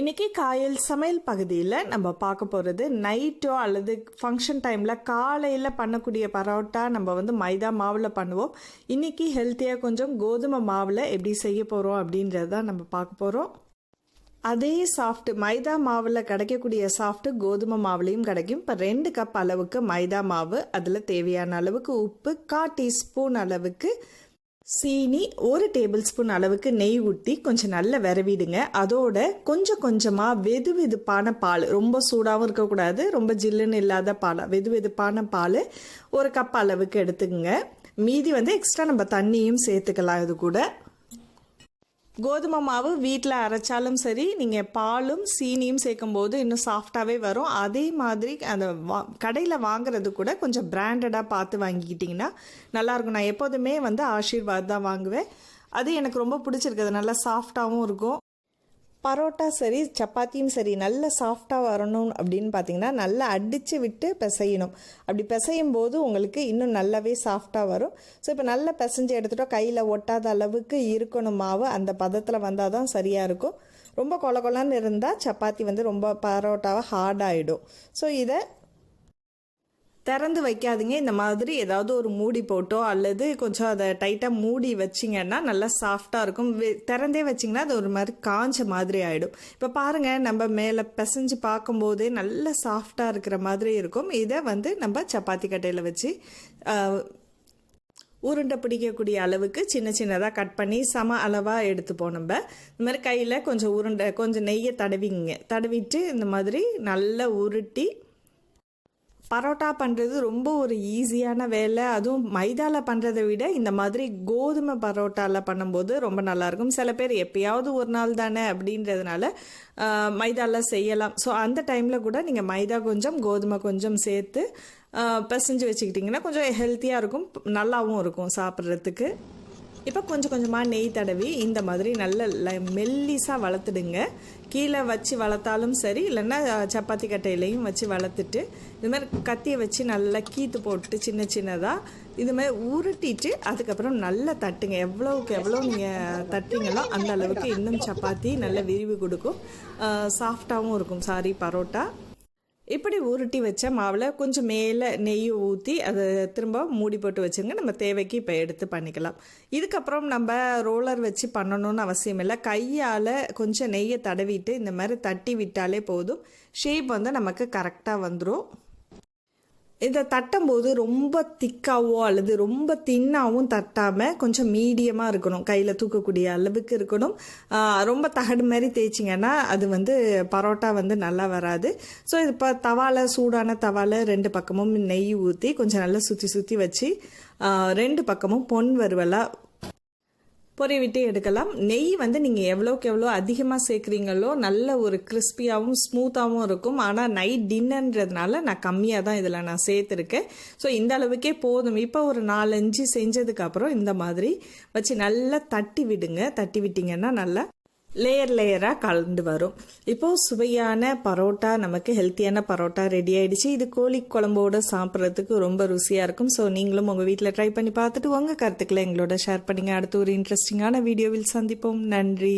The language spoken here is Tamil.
இன்றைக்கி காயல் சமையல் பகுதியில் நம்ம பார்க்க போகிறது நைட்டோ அல்லது ஃபங்க்ஷன் டைமில் காலையில் பண்ணக்கூடிய பரோட்டா நம்ம வந்து மைதா மாவில் பண்ணுவோம். இன்றைக்கி ஹெல்த்தியாக கொஞ்சம் கோதுமை மாவில் எப்படி செய்ய போகிறோம் அப்படின்றது தான் நம்ம பார்க்க போகிறோம் அதே சாஃப்ட்டு மைதா மாவில் கிடைக்கக்கூடிய சாஃப்ட்டு கோதுமை மாவுலேயும் கிடைக்கும். இப்போ ரெண்டு கப் அளவுக்கு மைதா மாவு அதில் தேவையான அளவுக்கு உப்பு கா டீஸ்பூன் அளவுக்கு சீனி ஒரு டேபிள் ஸ்பூன் அளவுக்கு நெய் ஊற்றி கொஞ்சம் நல்லா விரவிடுங்க. அதோட கொஞ்சம் கொஞ்சமாக வெது வெதுப்பான பால் ரொம்ப சூடாகவும் இருக்கக்கூடாது ரொம்ப ஜில்லுன்னு இல்லாத பால் வெது வெதுப்பான பால் ஒரு கப் அளவுக்கு எடுத்துக்கோங்க. மீதி வந்து எக்ஸ்ட்ரா நம்ம தண்ணியும் சேர்த்துக்கலாம் இது கூட. கோதுமை மாவு வீட்டில் அரைச்சாலும் சரி நீங்கள் பாலும் சீனியும் சேர்க்கும்போது இன்னும் சாஃப்டாகவே வரும். அதே மாதிரி அந்த வா கடையில் வாங்குறது கூட கொஞ்சம் பிராண்டடாக பார்த்து வாங்கிக்கிட்டிங்கன்னா நல்லாயிருக்கும். நான் எப்போதுமே வந்து ஆஷீர்வாத் தான் வாங்குவேன். அது எனக்கு ரொம்ப பிடிச்சிருக்கு அது நல்லா சாஃப்டாகவும் இருக்கும். பரோட்டா சரி சப்பாத்தியும் சரி நல்ல சாஃப்டாக வரணும் அப்படின்னு பார்த்தீங்கன்னா நல்லா அடித்து விட்டு பிசையணும். அப்படி பிசையும் போது உங்களுக்கு இன்னும் நல்லாவே சாஃப்டாக வரும். ஸோ இப்போ நல்லா பிசைஞ்சு எடுத்துட்டோம். கையில் ஒட்டாத அளவுக்கு இருக்கணும் மாவு. அந்த பதத்தில் வந்தால் தான் சரியாக இருக்கும். ரொம்ப கொல கொலன்னு இருந்தால் சப்பாத்தி வந்து ரொம்ப பரோட்டாவை ஹார்டாகிடும் ஸோ இதை திறந்து வைக்காதீங்க. இந்த மாதிரி ஏதாவது ஒரு மூடி போட்டோ அல்லது கொஞ்சம் அதை டைட்டாக மூடி வச்சிங்கன்னா நல்லா சாஃப்டாக இருக்கும். திறந்தே வச்சிங்கன்னா அது ஒரு மாதிரி காஞ்ச மாதிரி ஆகிடும் இப்போ பாருங்கள் நம்ம மேலே பிசைஞ்சு பார்க்கும்போதே நல்ல சாஃப்டாக இருக்கிற மாதிரி இருக்கும். இதை வந்து நம்ம சப்பாத்தி கட்டையில் வச்சு உருண்டை பிடிக்கக்கூடிய அளவுக்கு சின்ன சின்னதாக கட் பண்ணி சம அளவாக எடுத்துப்போம் நம்ம. இந்த மாதிரி கையில் கொஞ்சம் உருண்டை கொஞ்சம் நெய்யை தடவிங்க தடவிட்டு இந்த மாதிரி நல்லா உருட்டி பரோட்டா பண்ணுறது ரொம்ப ஒரு ஈஸியான வேலை. அதுவும் மைதாவில் பண்ணுறதை விட இந்த மாதிரி கோதுமை பரோட்டாவில் பண்ணும்போது ரொம்ப நல்லாயிருக்கும் சில பேர் எப்பயாவது ஒரு நாள் தானே அப்படின்றதுனால மைதாவில் செய்யலாம். ஸோ அந்த டைமில் கூட நீங்கள் மைதா கொஞ்சம் கோதுமை கொஞ்சம் சேர்த்து பிசைஞ்சு வச்சுக்கிட்டிங்கன்னா கொஞ்சம் ஹெல்த்தியாக இருக்கும். நல்லாவும் இருக்கும் சாப்பிட்றதுக்கு. இப்போ கொஞ்சம் கொஞ்சமாக நெய் தடவி இந்த மாதிரி நல்ல மெல்லிஸாக வளர்த்துடுங்க. கீழே வச்சு வளர்த்தாலும் சரி இல்லைன்னா சப்பாத்தி கட்டையிலையும் வச்சு வளர்த்துட்டு இது மாதிரி கத்தியை வச்சு நல்லா கீத்து போட்டு சின்ன சின்னதாக இது மாதிரி உருட்டிட்டு அதுக்கப்புறம் நல்லா தட்டுங்க. எவ்வளோவுக்கு எவ்வளோ நீங்கள் தட்டிங்களோ அந்த அளவுக்கு இன்னும் சப்பாத்தி நல்ல விரிவு கொடுக்கும். சாஃப்டாகவும் இருக்கும். சாரி பரோட்டா. இப்படி உருட்டி வச்ச மாவில் கொஞ்சம் மேலே நெய் ஊற்றி அதை திரும்ப மூடி போட்டு வச்சுருங்க. நம்ம தேவைக்கு இப்போ எடுத்து பண்ணிக்கலாம். இதுக்கப்புறம் நம்ம ரோலர் வச்சு பண்ணணும்னு அவசியம் இல்லை. கையால் கொஞ்சம் நெய்யை தடவிட்டு இந்த மாதிரி தட்டி விட்டாலே போதும். ஷேப் வந்து நமக்கு கரெக்டாக வந்துடும் இதை தட்டும்போது ரொம்ப திக்காவோ அல்லது ரொம்ப தின்னாகவும் தட்டாமல் கொஞ்சம் மீடியமாக இருக்கணும். கையில் தூக்கக்கூடிய அளவுக்கு இருக்கணும். ரொம்ப தகடு மாதிரி தேய்ச்சிங்கன்னா அது வந்து பரோட்டா வந்து நல்லா வராது. ஸோ இது இப்போ தவால சூடான தவால ரெண்டு பக்கமும் நெய் ஊற்றி கொஞ்சம் நல்லா சுற்றி சுற்றி வச்சு ரெண்டு பக்கமும் பொன் வறுவலாக பொறிவிட்டு எடுக்கலாம். நெய் வந்து நீங்கள் எவ்வளோக்கு எவ்வளோ அதிகமாக சேர்க்குறீங்களோ நல்ல ஒரு கிறிஸ்பியாகவும் ஸ்மூத்தாகவும் இருக்கும். ஆனால் நைட் டின்னர்ன்றதுனால நான் கம்மியாக தான் இதில் நான் சேர்த்துருக்கேன். ஸோ இந்த அளவுக்கே போதும். இப்போ ஒரு நாலஞ்சு செஞ்சதுக்கப்புறம் இந்த மாதிரி வச்சு நல்லா தட்டி விடுங்க. தட்டி விட்டிங்கன்னா நல்லா லேயர் லேயராக கலந்து வரும். இப்போது சுவையான பரோட்டா நமக்கு ஹெல்த்தியான பரோட்டா ரெடி ஆகிடுச்சு இது கோழி குழம்போடு சாப்பிட்றதுக்கு ரொம்ப ருசியாக இருக்கும். ஸோ நீங்களும் உங்கள் வீட்டில் ட்ரை பண்ணி பார்த்துட்டு உங்கள் கருத்துக்களை எங்களோட ஷேர் பண்ணுங்கள் அடுத்து ஒரு இன்ட்ரெஸ்டிங்கான வீடியோவில் சந்திப்போம். நன்றி.